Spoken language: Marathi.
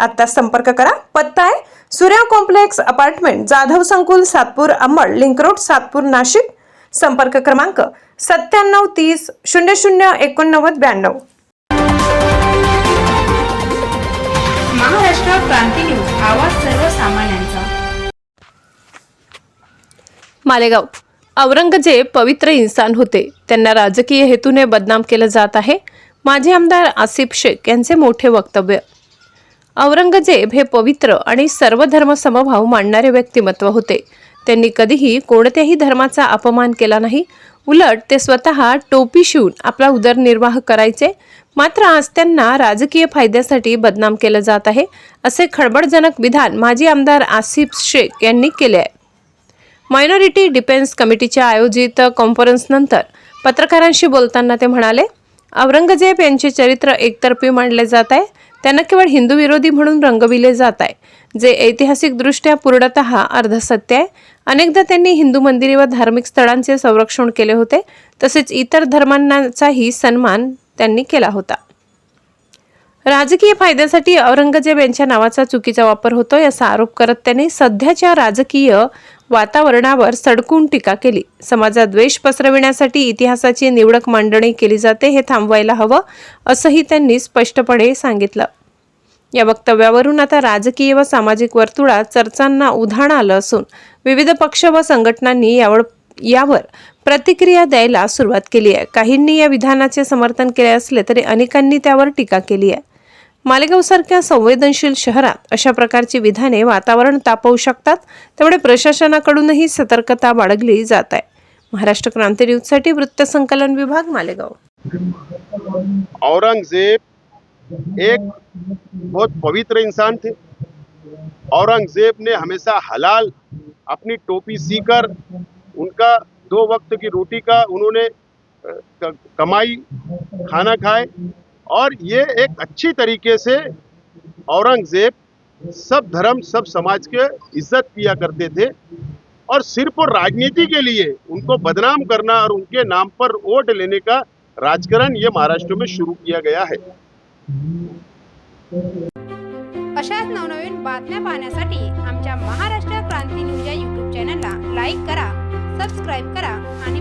आता संपर्क करा. पत्ता आहे सूर्या कॉम्प्लेक्स अपार्टमेंट जाधव संकुल सातपूर अंबड लिंक रोड सातपूर नाशिक. संपर्क क्रमांक सत्त्याण्णव तीस शून्य शून्य एकोणनव्वद ब्याण्णव. महाराष्ट्र क्रांती न्यूज आवाज सर्वसामान्यांचा. मालेगाव. औरंगजेब पवित्र इन्सान होते. त्यांना राजकीय हेतूने बदनाम केलं जात आहे. माजी आमदार आसिफ शेख यांचे मोठे वक्तव्य. औरंगजेब हे पवित्र आणि सर्व धर्म समभाव मांडणारे व्यक्तिमत्व होते. त्यांनी कधीही कोणत्याही धर्माचा अपमान केला नाही. उलट ते स्वतः टोपी शिवून आपला उदरनिर्वाह करायचे. मात्र आज त्यांना राजकीय फायद्यासाठी बदनाम केलं जात आहे असे खळबळजनक विधान माजी आमदार आसिफ शेख यांनी केले आहे. मायनॉरिटी डिफेन्स कमिटीच्या आयोजित कॉन्फरन्सनंतर पत्रकारांशी बोलताना ते म्हणाले औरंगजेब यांचे चरित्र एकतर्फी मांडले जात आहे. त्यांना केवळ हिंदू विरोधी म्हणून रंगविले जात आहे. जे ऐतिहासिकदृष्ट्या पूर्णतः अर्धसत्य आहे. अनेकदा त्यांनी हिंदू मंदिरे व धार्मिक स्थळांचे संरक्षण केले होते. तसेच इतर धर्मांचाही सन्मान त्यांनी केला होता. राजकीय फायद्यासाठी औरंगजेब यांच्या नावाचा चुकीचा वापर होतोय असा आरोप करत त्यांनी सध्याच्या राजकीय वातावरणावर सडकून टीका केली. समाजात द्वेष पसरविण्यासाठी इतिहासाची निवडक मांडणी केली जाते हे थांबवायला हवं असंही त्यांनी स्पष्टपणे सांगितलं. या वक्तव्यावरून आता राजकीय व सामाजिक वर्तुळात चर्चांना उधाण आलं असून विविध पक्ष व संघटनांनी यावर यावर प्रतिक्रिया द्यायला सुरुवात केली आहे. काहींनी या विधानाचे समर्थन केले असले तरी अनेकांनी त्यावर टीका केली आहे. मालेगावसारख्या संवेदनशील शहरात अशा प्रकारची विधाने वातावरण तापवू शकतात त्यामुळे प्रशासनाकडूनही सतर्कता बाळगली जात आहे. महाराष्ट्र क्रांती न्यूजसाठी वृत्तसंकलन विभाग मालेगाव. औरंगजेब एक बहुत पवित्र इंसान थे। औरंगजेब ने हमेशा हलाल अपनी टोपी सीकर उनका दो वक्त की रोटी का उन्होंने कमाई खाना खाए। और ये एक अच्छी तरीके से औरंगज़ेब सब धर्म, सब समाज के इज़्ज़त किया करते थे और सिर्फ़ और राजनीति के लिए उनको बदनाम करना और उनके नाम पर वोट लेने का राजकारण ये महाराष्ट्र में शुरू किया गया है। अशाच नवनवीन बातम्या पाहण्यासाठी आमच्या महाराष्ट्र क्रांती न्यूज़ या यूट्यूब चॅनलला लाईक करा सबस्क्राईब करा आणि